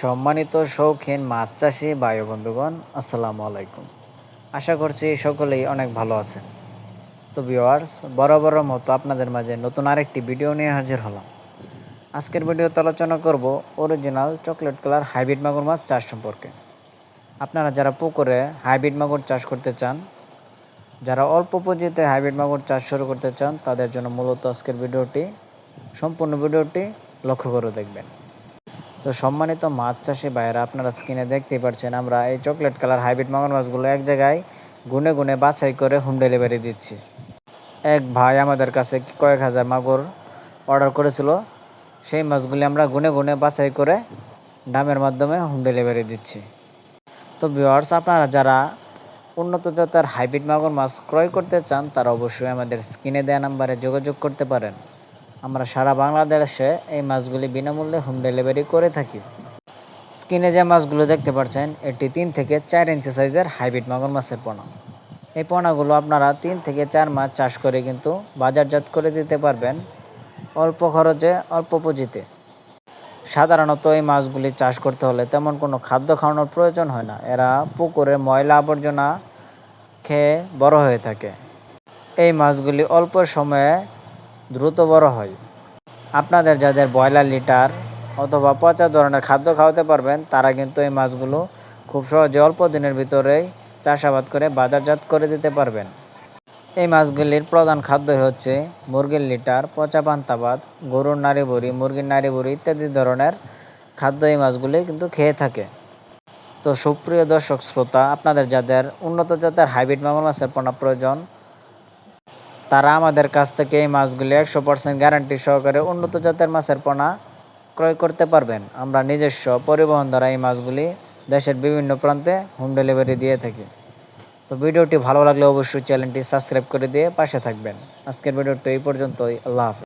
সম্মানিত শৌখিন মাছ চাষি বায়ু বন্ধুগণ, আসসালামু আলাইকুম। আশা করছি সকলেই অনেক ভালো আছেন। তো ভিওয়ার্স বরাবর মতো আপনাদের মাঝে নতুন আরেকটি ভিডিও নিয়ে হাজির হলাম। আজকের ভিডিওতে আলোচনা করব অরিজিনাল চকলেট কালার হাইব্রিড মাগুর মাছ চাষ সম্পর্কে। আপনারা যারা পুকুরে হাইব্রিড মাগুর চাষ করতে চান, যারা অল্প পুঁজিতে হাইব্রিড মাগুর চাষ শুরু করতে চান, তাদের জন্য মূলত আজকের ভিডিওটি, সম্পূর্ণ ভিডিওটি লক্ষ্য করে দেখবেন। তো সম্মানিত মাছ চাষি ভাইয়েরা, আপনারা স্ক্রিনে দেখতেই পাচ্ছেন আমরা এই চকলেট কালার হাইব্রিড মাগুর মাছগুলো এক জায়গায় গুনে গুনে বাছাই করে হোম ডেলিভারি দিচ্ছি। এক ভাই আমাদের কাছে কয়েক হাজার মাগুর অর্ডার করেছিল, সেই মাছগুলি আমরা গুনে গুনে বাছাই করে ডামের মাধ্যমে হোম ডেলিভারি দিচ্ছি। তো ভিওয়ার্স আপনারা যারা উন্নত জাতের হাইব্রিড মাগুর মাছ ক্রয় করতে চান, তারা অবশ্যই আমাদের স্ক্রিনে দেওয়া নাম্বারে যোগাযোগ করতে পারেন। আমরা সারা বাংলাদেশে এই মাছগুলি বিনামূল্যে হোম ডেলিভারি করে থাকি। স্ক্রিনে যে মাছগুলো দেখতে পাচ্ছেন, এটি তিন থেকে চার ইঞ্চি সাইজের হাইব্রিড মাগুর মাছের পোনা। এই পোনাগুলো আপনারা তিন থেকে চার মাস চাষ করে কিন্তু বাজারজাত করে দিতে পারবেন অল্প খরচে, অল্প পুঁজিতে। সাধারণত এই মাছগুলি চাষ করতে হলে তেমন কোনো খাদ্য খাওয়ানোর প্রয়োজন হয় না। এরা পুকুরে ময়লা আবর্জনা খেয়ে বড় হয়ে থাকে। এই মাছগুলি অল্প সময়ে দ্রুত বড় হয়। আপনাদের যাদের ব্রয়লার লিটার অথবা পচা ধরনের খাদ্য খাওয়াতে পারবেন, তারা কিন্তু এই মাছগুলো খুব সহজে অল্প দিনের ভিতরেই চাষাবাদ করে বাজারজাত করে দিতে পারবেন। এই মাছগুলির প্রধান খাদ্যই হচ্ছে মুরগির লিটার, পচা পান্তাবাদ, গরুর নাড়ি বুড়ি মুরগির নাড়ি বুড়ি ইত্যাদি ধরনের খাদ্য এই মাছগুলি কিন্তু খেয়ে থাকে। তো সুপ্রিয় দর্শক শ্রোতা, আপনাদের যাদের উন্নত জাতের হাইব্রিড মাগুর মাছের পোনা প্রয়োজন তারা আমাদের কাছ থেকে এই মাছগুলি একশো পার্সেন্ট গ্যারান্টি সহকারে উন্নত জাতের মাছের পোনা ক্রয় করতে পারবেন। আমরা নিজস্ব পরিবহন দ্বারা এই মাছগুলি দেশের বিভিন্ন প্রান্তে হোম ডেলিভারি দিয়ে থাকি। তো ভিডিওটি ভালো লাগলে অবশ্যই চ্যানেলটি সাবস্ক্রাইব করে দিয়ে পাশে থাকবেন। আজকের ভিডিওটি এই পর্যন্তই। আল্লাহ হাফেজ।